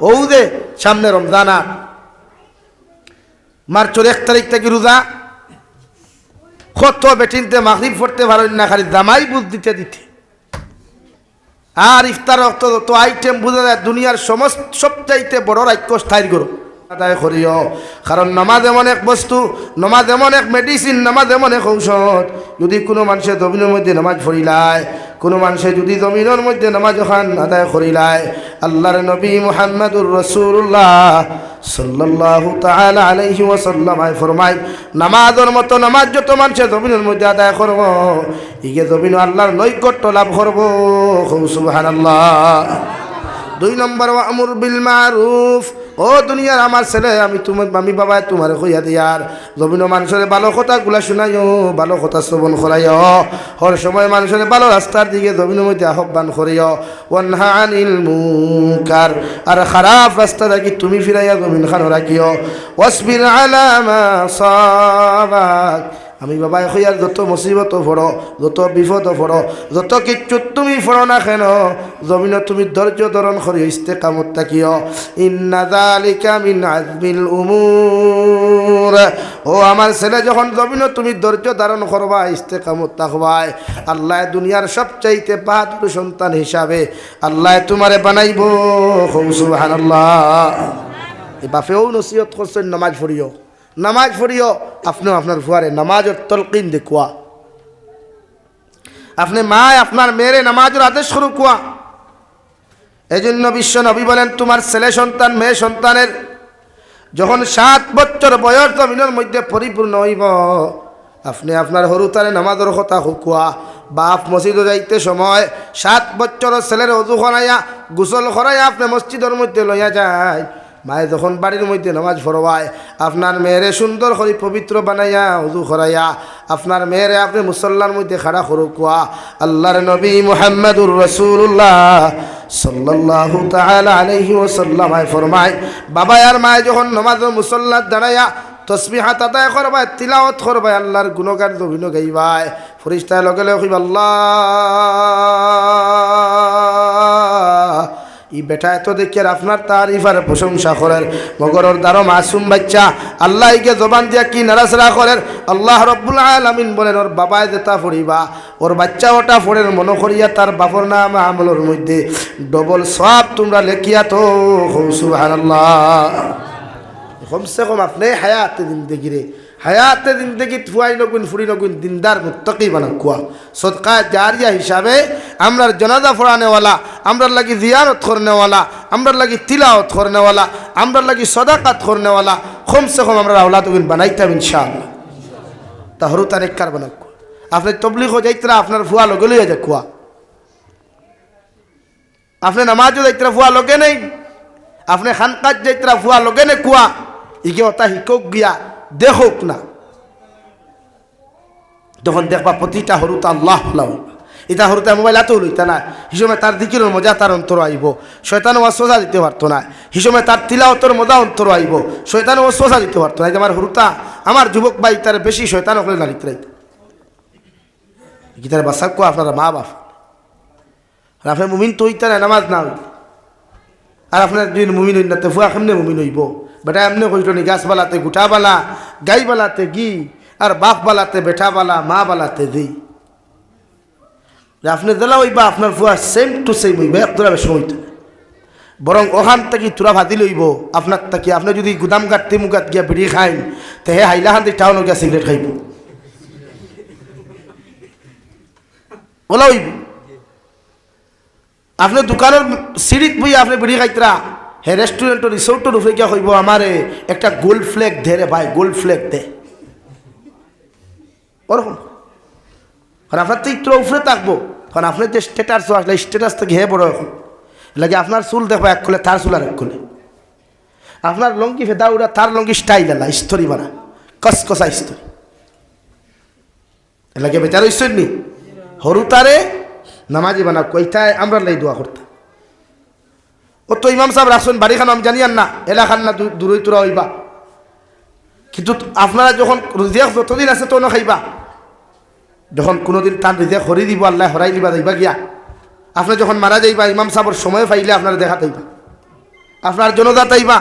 ও দে সামনে রমজান আর। মার্চের এক তারিখ থেকে রোজা। কত বেটিনতে মাগরিব পড়তে ভালো না, খালি জামাই বুঝ দিতে দিতে। আর ইফতার তো আইটেম বোঝা যায়, দুনিয়ার সমস্ত সবচাইতে বড় রাক্য স্থায়ী করো। আদায় করিও। কারণ নামাজ এমন এক বস্তু, নামাজ এমন এক মেডিসিন নামাজ এমন এক ঔষধ। যদি কোনো মানুষের জমিনের মধ্যে নামাজ পড়িলায় কোনো মানুষে যদি জমিনের মধ্যে নামাজ খান, আদায় করিলায় আল্লাহর নবী মুহাম্মদুর রসুল্লাহ সাল্লাল্লাহু তাআলা আলাইহি ওয়াসাল্লাম আয় ফরমাই নামাজের মতো নামাজ যত মানুষের জমিনের মধ্যে আদায় করব, ইগে জমিন আল্লাহর নৈকট্য লাভ করব। সুবহানাল্লাহ। দুই নম্বর আমুর বিল মারুফ। ও দুনিয়ার আমার ছেলে, আমি তোমার আমি বাবা তোমার কইয়া দিয়ার জমিন মানুষের ভালো কথা গুলা শুনাইও, ভালো কথা শ্রবণ করাইও। হর সময় মানুষের ভালো রাস্তার দিকে জমিনের মধ্যে আহ্বান করিও। ওয়ানহা আনিল মুনকার। আর খারাপ রাস্তা থাকি তুমি ফিরাইয়া জমিন খানো রাখিও। ওয়াসবির আলামা সাবাক। আমি বাবা হইয়ার যত মুসিবত ফড়ো, যত বিপদ ফড়ো, যত কিচ্ছু তুমি ফড়ো না কেন জমিন তুমি ধৈর্য ধরণ করি ইস্তে কামত থাকিও। ইন্না যালিকা মিন ও আমার ছেলে, যখন জমিন তুমি ধৈর্য ধারণ করবা, ইস্তে কামত থাকবাই। আল্লাহ দুনিয়ার সবচাইতে বাহাদুর সন্তান হিসাবে আল্লাহ তোমারে বানাইব। এই বাপেও নসিহত করছেন, নমাজ পড়িও। নামাজ পড়িও আপনি আপনার ফুয়ারে নামাজের তলকিন দেখুয়া। আপনি মা আপনার মেয়েরে নামাজের আদেশ করু কুয়া। জন্য বিশ্ব নবী বলেন, তোমার ছেলে সন্তান, মেয়ে সন্তানের যখন সাত বছর বয়স জমিনের মধ্যে পরিপূর্ণ হইব, আপনি আপনার হরু তারে নামাজের কথা হুকুয়া। বাপ মসজিদে যাইতে সময় সাত বছর ছেলের অজু খরাইয়া গোসল খরাইয়া আপনি মসজিদের মধ্যে লইয়া যায়। মায়ে যখন বাড়ির মধ্যে নামাজ পড়বায় আপনার মেয়েরে সুন্দর করে পবিত্র বানাইয়া, উজু করাইয়া, আপনার মেয়েরে আপনি মুসল্লার মধ্যে খাড়া করুকুয়া, আল্লাহর নবী মুহাম্মদুর রসুল্লাহ সাল্লাল্লাহু তাআলা আলাইহি ওয়াসাল্লাম আয় ফরমায়, বাবা আর মায়ে যখন নামাজের মুসল্লাত দাঁড়াইয়া তসবিহাত আদায় করবায়, তিলাওয়াত করবায়, আল্লাহর গুণগান অভিন গাইবায়, ফরিস্তায় লগে লগে আল্লাহ ই বেটা এত দেখে আপনার তারিফ আর প্রশংসা করেন। মগরর দারো মাসুম বাচ্চা। আল্লাহ ইকে জবান দিয়া কি নারাসরা করেন? আল্লাহ রব্বুল আলমিন বলেন, ওর বাবায় যেটা পড়িবা, ওর বাচ্চা ওটা পড়েন, মনে করিয়া তার বাপর নাম আমলের মধ্যে ডবল সব তোমরা লেখিয়া তো সুবাহ কমসে কম আপনি হায়াতে রে হায়াতে জিন্দগি ফুয়াই নগুন, ফুরি নগুন, দিনদার মুত্তকি বানা কুয়া। সদকা জারিয়া হিসাবে আমরার জনাজা ফোড়ানেওয়ালা আমরার লাগি জিয়ারত করনেওয়ালা আমরার লাগি তিলাওত করনেওয়ালা আমরার লাগি সদাকাত করনেওয়ালা কমসে কম আমরা আওলাদ বানাইতাম ইনশাআল্লাহ। তা হরু তার এককার বানা কুয়া। আপনি তবলিগ যাইতরা, আপনার ফুয়া লগে লইয়া যা কুয়া। আপনি নামাজও যাইতরা, ফুয়া লগে নেই। আপনি খানকাত যাইতরা, ফুয়া লগে নে কুয়া। ইকে ওটা শিকক গিয়া দেখুক না। তখন দেখবা প্রতিটা হরুতা আল্লাহ এটা হরুতা মোবাইল এত লইতা না হিসমে তার দিকের মজা তার অন্তর আইব শয়তান অশ্বাসা দিতে পারতো না হিসমে তার তিলাওতর মজা অন্তর আইব শয়তান অশ্বাসা দিতে পারতো না আমার হরুতা আমার যুবক ভাই তার বেশি শয়তান ওখানে নাড়িতে রাইতে গীতার বাসাক আপনারা মা বাপ। আর আপনার মুমিন তো হইতে নামাজ না আর আপনার যদি মুমিন হইন না তো ফুয়া কেমনে মুমিন হইব? বেটা এমনি কইল নি, গাছ বালাতে গুঠা বালা, গাই বালাতে গি আর বালাতে বেটা বালা, মা বালাতে দি আপনি দিলা হইবা, আপনার ফুয়া সেম টু সেম হইবা একদরা বেশি হইতে। বরং ওখান থেকে তুরা ভাতি লইব, আপনার তাকি আপনি যদি গুদাম গাঁটতে মুগাত গিয়া বিড়ি খাইন, তে হে হাইলাহান টাউন গিয়া সিগারেট খাইব। ওলা হইব। আপনি দোকানের সিঁড়িত বই আপনি বিড়ি খাইতরা হে রেস্টুরেন্টের রিসোর্টের উপরে গিয়া হইব আমারে একটা গোল্ড ফ্ল্যাগ দে রে ভাই গোল্ড ফ্ল্যাগ দে। ওরকম কারণ আপনার তো একটু উপরে থাকব। কারণ আপনার যে স্টেটাস আসলে স্টেটাস থেকে হে বড় এখন। লাগে আপনার চুল দেখো এক খুলে তার চুল আর এক খুলে। আপনার লঙ্গি ফেদা উড়া তার লঙ্গি স্টাইল এলা স্তরি বানা। কসকসা স্তরি এলাকে বেচার ঐশ্বর নি? হরু তারে নামাজি বানা কইতায় আমরা লাই দোয়া করতাম ও তো ইমাম সাহেব রাখছেন বাড়িখান, আমি জানি আর না, এলাকার না দূরই তোরা হইবা। কিন্তু আপনারা যখন রিজেক যতদিন আছে তো খাইবা। যখন কোনোদিন তার রিজেক হরি দিব, আল্লাহ হরাই দিবা, যাইবা গিয়া। আপনি যখন মারা যাইবা, ইমাম সাহেবের সময় পাইলে আপনারা দেখা যাইবা আপনার জনতা তাইবা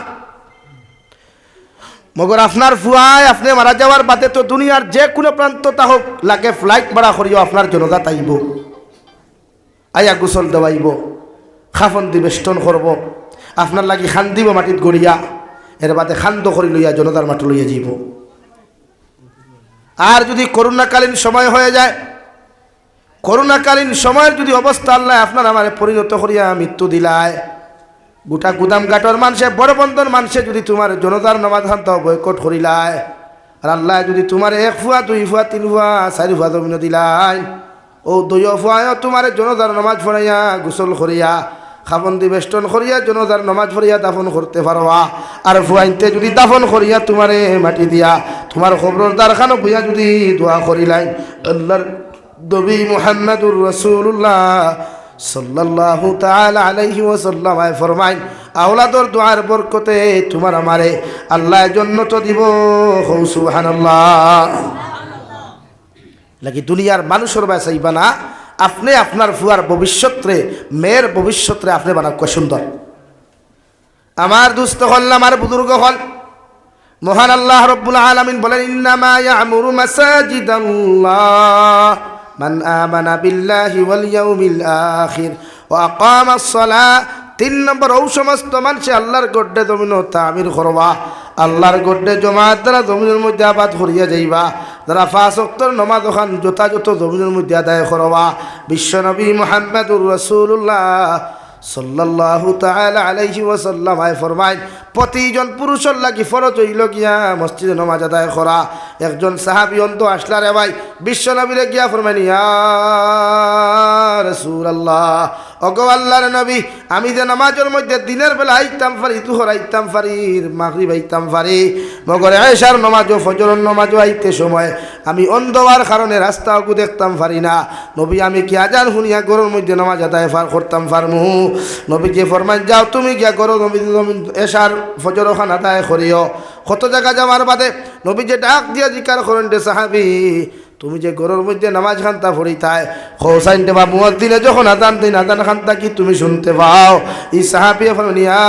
মগর আপনার ফুয়ায় আপনি মারা যাওয়ার বাদে তো দুনিয়ার যে কোনো প্রান্ত তা হোক লাগে ফ্লাইট ভাড়া করিও আপনার জনতা তাইব আয়া গোসল দেওয়াইব। খাফন দি বেষ্টন করব। আপনার লাগি খান দিব মাটিত গড়িয়া। এর বাদে খান্দ করি লইয়া জনতার মাটি লইয়া যাইব। আর যদি করোনাকালীন সময় হয়ে যায় করোনাকালীন সময়ের যদি অবস্থা আল্লাহ আপনার আমার পরিণত করিয়া মৃত্যু দিলায়। গোটা গুদাম ঘাটর মানুষে, বড় বন্ধন মানুষে যদি তোমার জনতার নমাজ খান্ত বয়কট করিলায়। আর আল্লাহ যদি তোমার এক ফুয়া, দুই ফুয়া, তিন ফুয়া, চারি ফুয়া জমিন দিলাই ও দুই ফুয়ায় তোমার জনতার নমাজ ফরাইয়া গোসল করিয়া। খাবন্দি বেষ্টন করিয়া জনতার নমাজ ফরিয়া দাফন করতে পারবা। আর ফুয়াইনতে যদি দাফন করিয়া তোমারে মাটি দিয়া, তোমার খবর দারখানো বুঝা যদি দোয়া করিলাই। আল্লাহর দবি মুহাম্মাদুর রসুল্লাহ সাল্লাল্লাহু তাআলা আলাইহি ওয়াসাল্লাম আয় ফরমাইন, আওলাদর দোয়ার বরকতে তোমার আমারে আল্লাহ জন্নত দিব হৌ সুবহানাল্লাহ। লাগি দুনিয়ার মানুষের বাসাইবা না আপনি আপনার ফুয়ার ভবিষ্যৎরে মেয়ের ভবিষ্যৎরে আপনি বানাক সুন্দর। আমার দুস্থ হল আমার বুজুর্গ হল মহান আল্লাহ রব্বুল আলামিন বলেন, ইন্নামা ইয়ামুরু মাসাজিদাল্লাহ মান আমানা বিল্লাহি ওয়াল ইয়াউমিল আখির ওয়া আকামাস সালাহ তিন নম্বর ও সমস্ত মানুষে আল্লাহর গড্ডে জমিন তামির করবা। আল্লাহর গড্ডে জমাত দ্বারা জমিনের মধ্যে আবাদ করিয়া যাইবা। যারা ফাঁস অক্তর নমাজ ওখান যথাযথ জমিনের মধ্যে আদায় করবা। বিশ্বনবী মোহাম্মদুর রসুল্লাহ সাল্লাল্লাহু তাআলা আলাইহি ওয়াসাল্লাম আয় ফরমায়, প্রতিজন পুরুষের লাগি ফরজ হইল গিয়া মসজিদে নমাজ আদায় করা। একজন সাহাবী অন্ত আসলা রে ভাই বিশ্ব নবীরে গিয়া ফরমাইনি ইয়া রাসূলুল্লাহ ওগো আল্লাহর নবী, আমি যে নামাজের মধ্যে দিনের বেলা আইতাম পারি তুহর আইতাম পারি মাগরিব আইতাম পারি মগরে আয়েশার নমাজও, ফজরের নমাজও আইতে সময়, আমি অন্ধবার কারণে রাস্তাও দেখতাম পারি না। নবী, আমি কি আজান শুনিয়া গরুর মধ্যে নামাজ আদায় ফার করতাম পারমু নবী যে ফরমান, যাও তুমি গিয়া গরু নবী এশার ফজর খান আদায় করিও। কত জায়গা যাওয়ার বাদে নবী যে ডাক দিয়া জিকার করেন সাহাবি তুমি যে গরুর মধ্যে নামাজ খান্তা পড়িতায় হোসাইনতে বা মুয়াদ্দিনে যখন আদান দিন, আদান খান্তা কি তুমি শুনতে পাও? ই সাহাবি ফরমানিয়া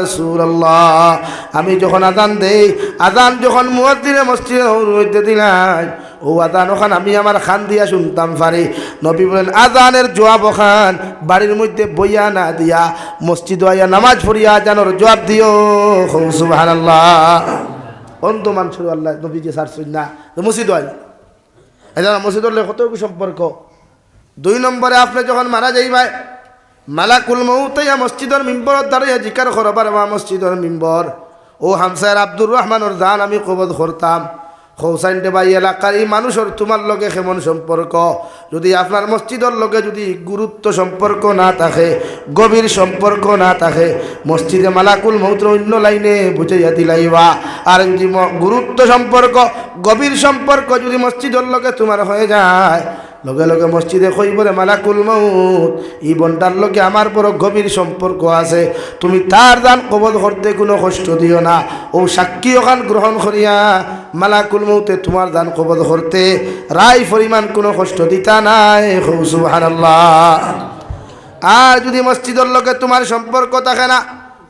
রাসূলুল্লাহ, আমি যখন আদান দেই, আদান যখন মুয়াদ্দিনে মসজিদের মধ্যে দিলাই, ও আদান ওখান আমি আমার খান দিয়া শুনতাম পারি। নবী বলেন, আদানের জবাব ওখান, বাড়ির মধ্যে বইয়া না দিয়া মসজিদ আইয়া নামাজ পড়িয়া জানোর জবাব দিও। সুবাহান আল্লাহ অন্ত মানুষের আল্লাহ নবী যে সারছুন না। মসজিদ হয়। এজন্য হলে কত সম্পর্ক। দুই নম্বরে আপনি যখন মারা যাইবাই মালাকুল মৌতাইয়া মসজিদর মিম্বর দাঁড়িয়ে জিকার করবার মসজিদর মিম্বর। ও হামসার আব্দুর রহমানোর দান আমি কবদ করতাম। খৌসাইনটে বাই এলাকার এই মানুষের তোমার লগে কেমন সম্পর্ক? যদি আপনার মসজিদের লগে যদি গুরুত্ব সম্পর্ক না থাকে, গভীর সম্পর্ক না থাকে, মসজিদে মালাকুল মৌত্র অন্য লাইনে বুঝাইয়া দিলাইবা। আর যদি গুরুত্ব সম্পর্ক, গভীর সম্পর্ক যদি মসজিদের লগে তোমার হয়ে যায়, লগে লগে মসজিদে কইবরে মালাকুল মৌত এই বন্টার লগে আমার বড় গভীর সম্পর্ক আছে। তুমি তার দান কবল করতে কোনো কষ্ট দিও না। ও সাক্ষী ওখান গ্রহণ করিয়া মালাকুল মৌতে তোমার দান কবল করতে রায় পরিমাণ কোনো কষ্ট দিতা নাই। সুবহানাল্লাহ। আর যদি মসজিদের লোকে তোমার সম্পর্ক থাকে না,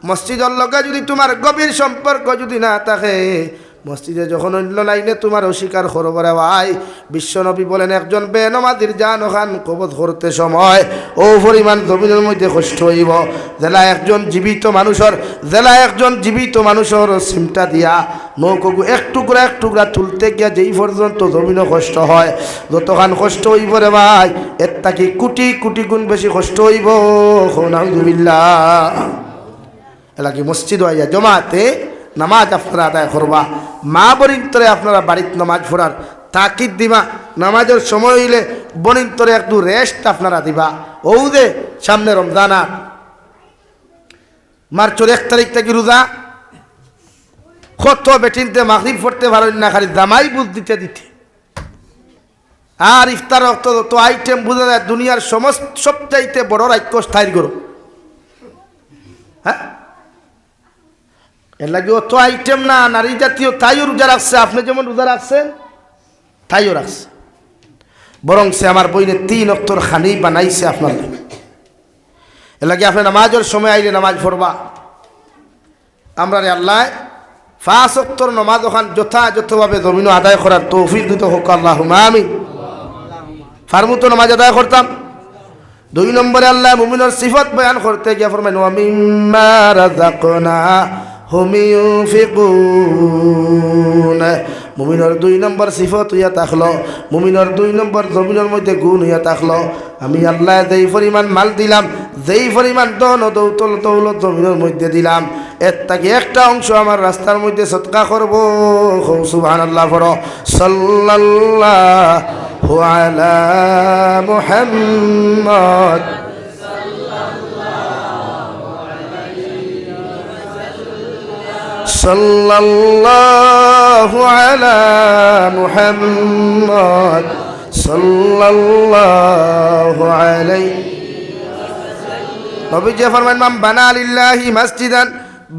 মসজিদের লোকে যদি তোমার গভীর সম্পর্ক যদি না থাকে মসজিদে যখন অন্য লাইনে তোমার অস্বীকার করবরে ভাই, বিশ্বনবী বলেন, একজন বেনমাদির যান ওখান কবত করতে সময়, ও পরিমাণ জমিনের মধ্যে কষ্ট হইব। জেলা একজন জীবিত মানুষের, জেলা একজন জীবিত মানুষের সিমটা দিয়া নৌকগু এক টুকরা এক টুকরা তুলতে গিয়া যেই পর্যন্ত জমিনও কষ্ট হয়, যতখান কষ্ট হইব রে ভাই, এর তাকি কোটি কোটি গুণ বেশি কষ্ট হইব। নাউজুবিল্লাহ। এলাকি মসজিদ হইয়া জমাতে নামাজ আপনারা আদায় করবা। মা বরিন্তরে আপনারা বাড়িতে নামাজ পড়ার তাকিদ দিবা। নামাজের সময় হইলে বনিন্তরে একটু রেস্ট আপনারা দিবা। ও দে সামনে রমজানা মার্চের এক তারিখ থেকে রোজা। কত বেটিনতে মাগরিব পড়তে পারেন না, খালি দামাই বুঝ দিতে দিতে। আর ইফতার অক্ত তো আইটেম বোঝা যায়, দুনিয়ার সমস্ত, সবচাইতে বড় রাক্য স্থায়ী করো হ্যাঁ? এর লাগে অত আইটেম না, নারী জাতীয় তাইও রোজা রাখছে। আপনি যেমন রোজা রাখছেন, তাইও রাখছে। বরং সে আমার বইনে তিন অক্তর খানি বানাইছে আপনার লাগে এর লাগে আপনি নামাজের সময় আইলে নামাজ পড়বা। আমরা রে আল্লাহ ফাঁস অক্তর নমাজ ওখান যথাযথভাবে জমিন আদায় করার তৌফিক দিত হোক আল্লাহ আমি ফার্মুতো নামাজ আদায় করতাম। দুই নম্বরে আল্লাহ মুমিনের সিফত বয়ান করতে গিয়ে ফরমাইন ওয়ামিম্মা রাযাকনা হুম ইউনফিকুন মুমিনের দুই নম্বর সিফত হইয়া থাকল মুমিনের দুই নম্বর জমিনের মধ্যে গুণ হইয়া থাকল আমি আল্লাহ যেই পরিমাণ মাল দিলাম, যেই পরিমাণ দন দৌতল দৌলত জমিনের মধ্যে দিলাম, এর তাকে একটা অংশ আমার রাস্তার মধ্যে সৎকা করব। সুবহান আল্লাহ ফর সাল্লাল্লাহু আলা মুহাম্মদ। صلى الله على محمد صلى الله عليه নবী যে ফরমান মাম বানা লিল্লাহি মাসজিদান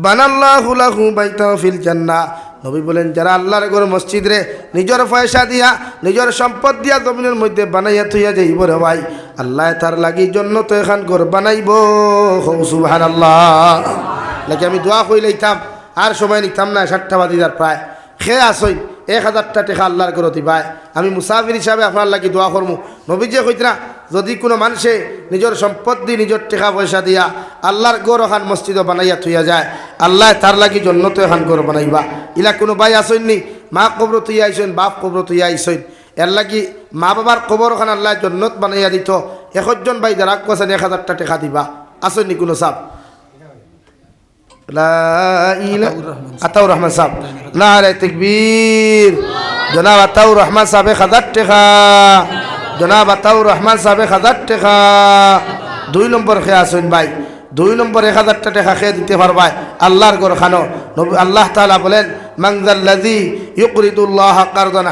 বানাল্লাহু লাহু বাইতাও ফিল জান্নাহ নবী বলেন যারা আল্লাহর ঘর মসজিদ রে নিজের পয়সা দিয়া নিজের সম্পদ দিয়া জমিনের মধ্যে বানাইয়া থইয়া যাইব রে ভাই আল্লাহ তার লাগি জন্য তো এখান ঘর বানাইব সুবহানাল্লাহ লাগে আমি দোয়া কইলাইতাম আর সময় নিতাম না সাতটা বাজিদার প্রায়। খেয়ে আসই এক হাজারটা টেকা আল্লাহর করে দিবাই আমি মুসাফির হিসাবে আপনার লাগি দোয়া করমু। নবীজে কইতরা যদি কোনো মানুষে নিজের সম্পদ দিয়ে নিজের টেকা পয়সা দিয়া আল্লাহর গড় এখান মসজিদ বানাইয়া থইয়া যায়, আল্লাহ তার লাগি জন্য তো এখান গড় বানাইবা। ইলা কোনো ভাই আসইননি, মা কবর তুই আইসইন, বাপ কবর তুই আইসইন। এর লাগি মা বাবার কবর ওখান আল্লাহ জন্নত বানাইয়া দিত। একজন ভাই যারা কোয়াছেন এক হাজারটা টেকা দিবা। আসইননি কোনো সাপ। জনাব টাকা দুই দুই দিতে আল্লাহর গর খানো আল্লাহ তালা বলেন মাংজাল্লাদি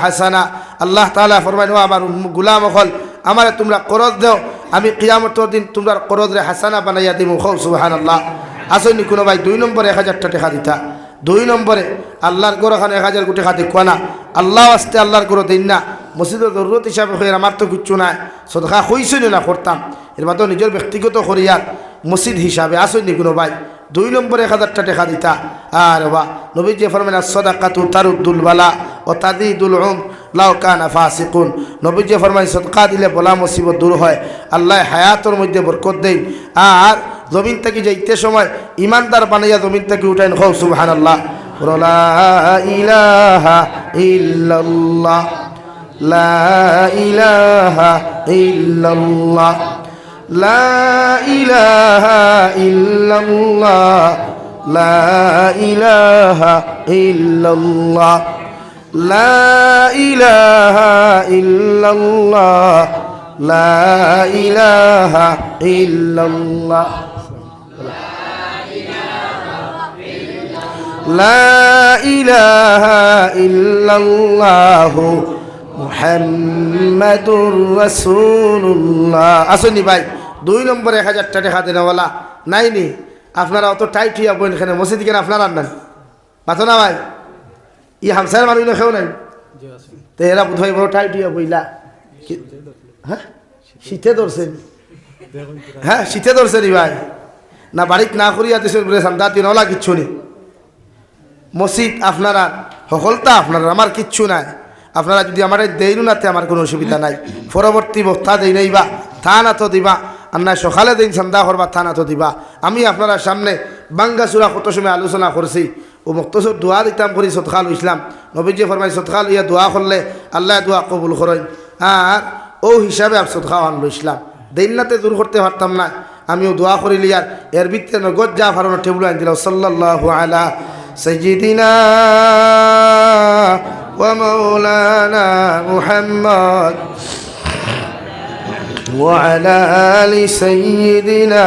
হাসানা। আল্লাহ তালা ফরমাইন আমার গুলাম অকল, আমারে তোমরা করজ দেও। আমি কিয়ামতর দিন তোমরা করজরে হাসানা বানাইয়া দিমু। খৌ সুবাহান আল্লাহ আসেনি কোনো ভাই, দুই নম্বরে এক হাজারটা টাকা দিতা। দুই নম্বরে, আল্লাহর গরো খান এক হাজার কোটি খাতে কোয়া না। আল্লাহ আসতে আল্লাহর গরো দিন না। মসজিদের জরুরত হিসাবে হয়ে আমার তো কিচ্ছু নাই। সদকা হইসই না, করতাম। এর মাত্র নিজের ব্যক্তিগত করিয়ার মসজিদ হিসাবে আসেনি কোনো ভাই। দুই নম্বরে এক হাজারটা টাকা দিতা। আর বা নবী যে ফরমেন সদাকাতু তারুদ্দুল বালা ও তাদিদুল উম লাউ কানা ফাসিকুন। নবী যে ফরমাই সদকা দিলে বলা মুসিবত দূর হয়। আল্লাহ হায়াতর মধ্যে বরকত দেই আর জমিন থেকে যাইতে সময় ইমানদার বানাইয়া জমিন থেকে উঠাইন হও সুবহান আল্লাহ ইলাহা ইল্লাল্লাহ, লা ইলাহা লা ইলাহা লা ইলাহা লা ইলাহা ইল্লাল্লাহ লা ইলাহা ইল্লাল্লাহ لا إله إلا الله মুহাম্মাদুর রাসূলুল্লাহ আসুনি ভাই দুই নম্বরে এক হাজারটা টাকা দেওয়ালা নাই নি আপনারা অত টাইট হইয়া বইন এখানে মসজিদ কেন আপনারা আনবেন পাতো না ভাই ই হামসার মানুষ খেও নাই। তো এরা বোধ হয় বড় টাইট হইয়া বইলা হ্যাঁ শীতে ধরছেন হ্যাঁ শীতে ধরছে নি ভাই। না বাড়িত না করিয়া দিছেন বলে সামদা দিন ওলা কিচ্ছু নেই মসজিদ আপনারা সকলতা আপনারা আমার কিচ্ছু নাই। আপনারা যদি আমার দেইনু নাতে আমার কোনো অসুবিধা নাই। পরবর্তী বক্তা দেই নাইবা থা না তো দিবা। আর না সকালে দিন সন্ধ্যা করবা থা না তো দিবা। আমি আপনারা সামনে বাঙ্গাসুরা কত সময় আলোচনা করছি ও মক্তসর দোয়া দিতাম করি সৎকাল ইসলাম নবীজি ফরমাই সৎকাল ইয়া দোয়া করলে আল্লাহ দোয়া কবুল করেন আর ও হিসাবে আর সৎকাও আনলো ইসলাম দিননাতে দূর করতে পারতাম না আমিও দোয়া করিলি আর এর ভিত্তিতে নগদ যা ফারানো টেবুল আন দিলাম সাল্লাহ আলা سيدنا ومولانا محمد وعلى آل سيدنا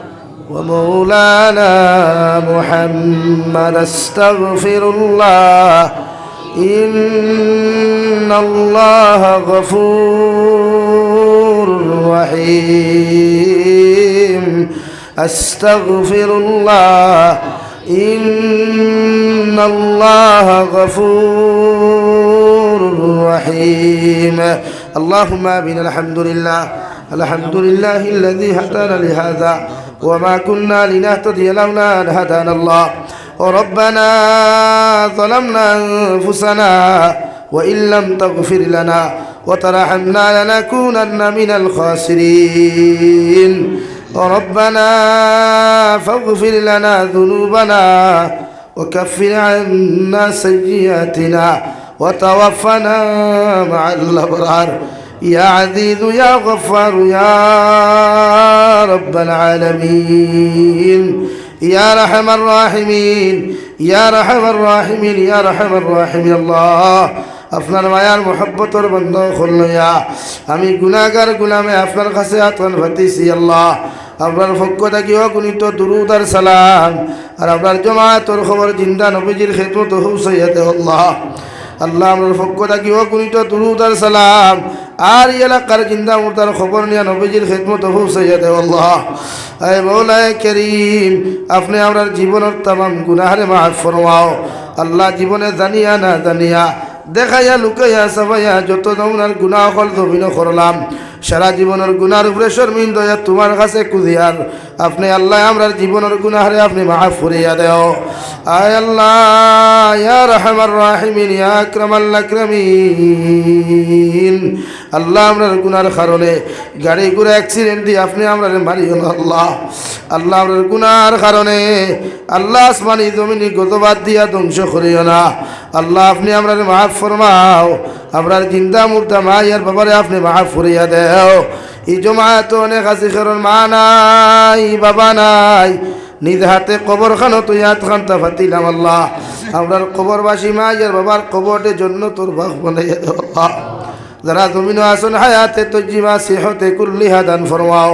ومولانا محمد استغفر الله إن الله غفور رحيم أستغفر الله إن الله غفور رحيم اللهم آمين الحمد لله الحمد لله الذي هدانا لهذا وما كنا لنهتدي لولا أن هدانا الله. وربنا ظلمنا أنفسنا وإن لم تغفر لنا وترحمنا لنكونن من الخاسرين. ربنا فاغفر لنا ذنوبنا وكفر عنا سيئاتنا وتوفنا مع الأبرار. يا عزيز يا غفار يا رب العالمين يا رحم الراحمين يا رحم الراحمين يا رحم الراحمين الله আপনার মায়ার মহব্বতর বন্ধ খুললইয়া আমি গুণাগার গুলামে আপনার কাছে আতন ভাতিছি আল্লাহ আপনার পক্ষ থাকিও গুণিত দুরুদার সালাম আর আপনার জমাতর খবর জিন্দা নবীজির খেতমত হুসাইয়াতে আল্লাহ আল্লাহ আমার পক্ষ থাকিও গুণিত দুরুদার সালাম আর এলাকার জিন্দা মুর্দার খবর নিয়ে নবীজির খেদমত হুসাইয়াতে আল্লাহ। আয় মৌলায় করিম, আপনি আপনার জীবনের তাম গুনাহারে মাফ ফরমাও। আল্লাহ জীবনে জানিয়া না জানিয়া দেখাইয়া, লুকাইয়া সাবাইয়া যত দমনার গুণা হল জমিন করলাম। সারা জীবনের গুনার উপরে হইয়া তোমার কাছে কুদিয়ার আপনি আল্লাহ, আমরার জীবনের গুণাহারে আপনি মাফ ফুরিয়া দেও। আয় আল্লাহ, ইয়া রাহিমিন আল্লাহ, আমরার গুনার কারণে গাড়ি ঘুরে অ্যাক্সিডেন্ট দিয়ে আপনি আমরার মারিও আল্লাহ। আল্লাহ, আমরার গুনার কারণে আল্লাহ আসমানি জমিনি গতবাদ দিয়া ধ্বংস করিও না। আল্লাহ, আপনি আমরার মাফ ফরমাও। আমরার জিন্দা মুর্দা মা ইয়ার বাবারে আপনি মাফ ফুরিয়া দেও। এই জমায়েত অনেক আছে কারণ মা নাই, বাবা নাই। নিজ হাতে কবর খানো তুই হাত খান্তা ফাতিলাম আল্লাহ। আমরার কবরবাসী মা ইয়ার বাবার কবরটের জন্য তোর ভাগ বানাইয়া দেও আল্লাহ। যারা জমিন আসন হায়াতে তজিমা সেহতে কুল্লিহা দান ফরমাও।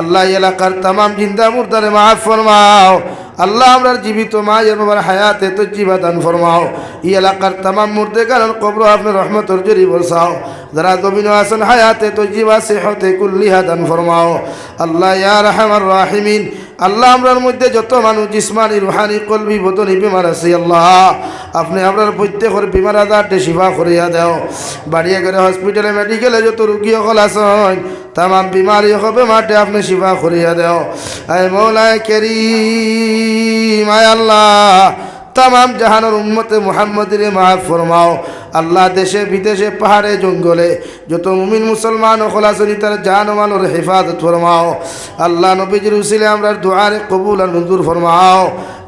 আল্লাহ এলাকার তামাম জিন্দা মুর্দারে মাফ ফরমাও। আল্লাহ আমরা জীবিত মা, এর বাবার হায়াতে তো জীবাদান ফরমাও। ই এলাকার তামাম মুর্দে কারণ কবর আপনার রহমতর জরি বরসাও। যারা জমিন আসন হায়াতে তজিবা সেহতে কুল্লিহা দান ফরমাও। আল্লাহ ইয়া রহমান রাহিমিন। আল্লাহ আমরার মধ্যে যত মানুষ, জিসমানি, রুহানি, কলবি, বদনি বিমার আছে, আল্লাহ। আপনি আপনার প্রত্যেকের বিমার আজারটে শিফা করিয়া দেও। বাড়িয়ে করে হসপিটালে, মেডিকেলে যত রুগী সকল আছেন, তামাম বিমারি হবে মাঠে আপনি শিফা করিয়া দেও। আয় মৌলায় কেরি মায় আল্লাহ। তামাম জাহানোর উম্মতে মোহাম্মদের মাহ ফরমাও। আল্লাহ দেশে, বিদেশে, পাহাড়ে, জঙ্গলে যত মুমিন, মুসলমান ও খোলাসরি তার জাহান মানোর হেফাজত ফরমাও। আল্লাহ নবীজির উসিলে আমরা দোয়ারে কবুল আর মঞ্জুর ফরমাও।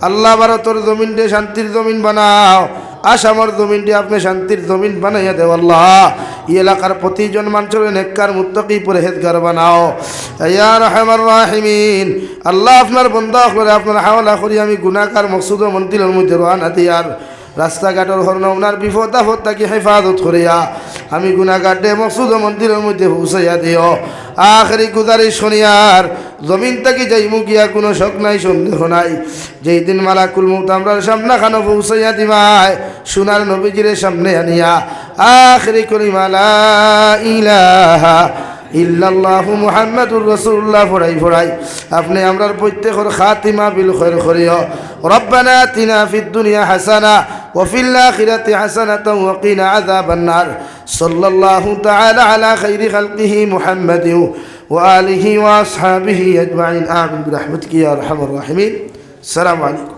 আল্লাহ ভারতর জমিনটে শান্তির জমিন বানাও। আসামর জমিনটি আপনি শান্তির জমিন বানাইয়া দেও আল্লাহ। ই এলাকার প্রতিজন মানুষের নেককার, মুত্তকি পরেহেদগার বানাও। ইয়া রহমান। আল্লাহ আপনার বন্ধা করে আপনার হাওলা করি, আমি গুণাকার মকসুদ মন্দিরের মধ্যে রোহানা দিয়ার রাস্তাঘাটের হরণ ওনার বিপদ আপদ তাকে হেফাজত করিয়া আমি গুণাঘাটে মকসুদ মন্দিরের মধ্যে পৌঁছাইয়া দিও। আখরি গুজারি শনিয়ার জমিন থেকে যাইমু গিয়া কোনো শখ নাই, সন্দেহ নাই। যেই দিন কুলমু মুত আমরা সামনা খানো পৌঁছাইয়া দিবাই সোনার নবীজিরে সামনে আনিয়া, আখরি করিমালা ইলাহা ইল্লাহ মুহাম্মদুর রসুল্লাহ ফোরাই ফোরাই আপনি আমরার প্রত্যেকর খাতিমা বিল খৈর খরিও রব্বানা তিনা ফিদ দুনিয়া হাসানা ওয়া ফিল আখিরাতি হাসানাতাও ওয়া কিনা আযাবান নার সাল্লাল্লাহু তাআলা আলা খাইরি খালকিহি মুহাম্মাদিন। وآله وأصحابه أجمعين. آمين برحمتك يا أرحم الراحمين. السلام عليكم.